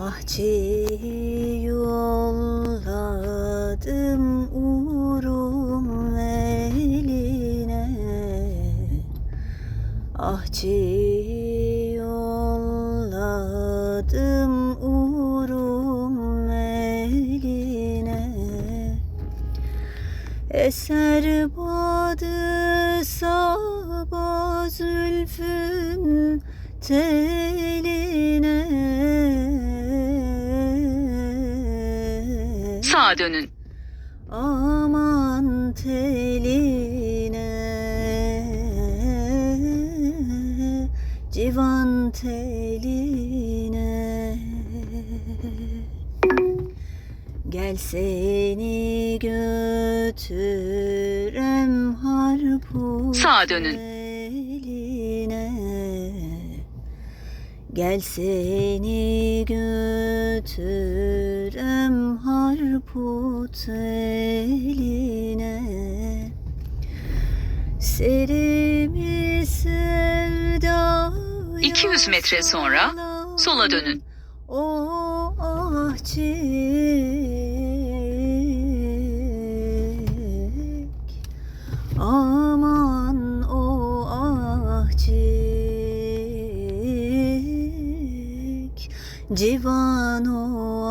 Ahçı yolladım uğrum eline. Ahçı yolladım uğrum eline. Eser badı sabah zülfün teline Sağa dönün. Aman teline Civan teline Gel seni götürem harput Sağa dönün. Gel seni götürem harput eline. Serimi sevdaya 200 metre sonra sola dönün. O ahçik. Aman Civan o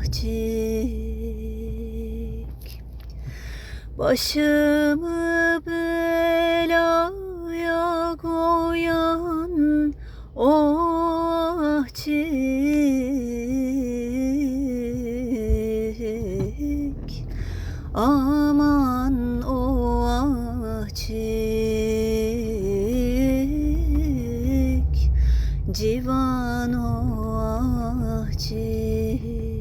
ahçik Başımı belaya koyan o ahçik Aman o ahçik Civan o ah civan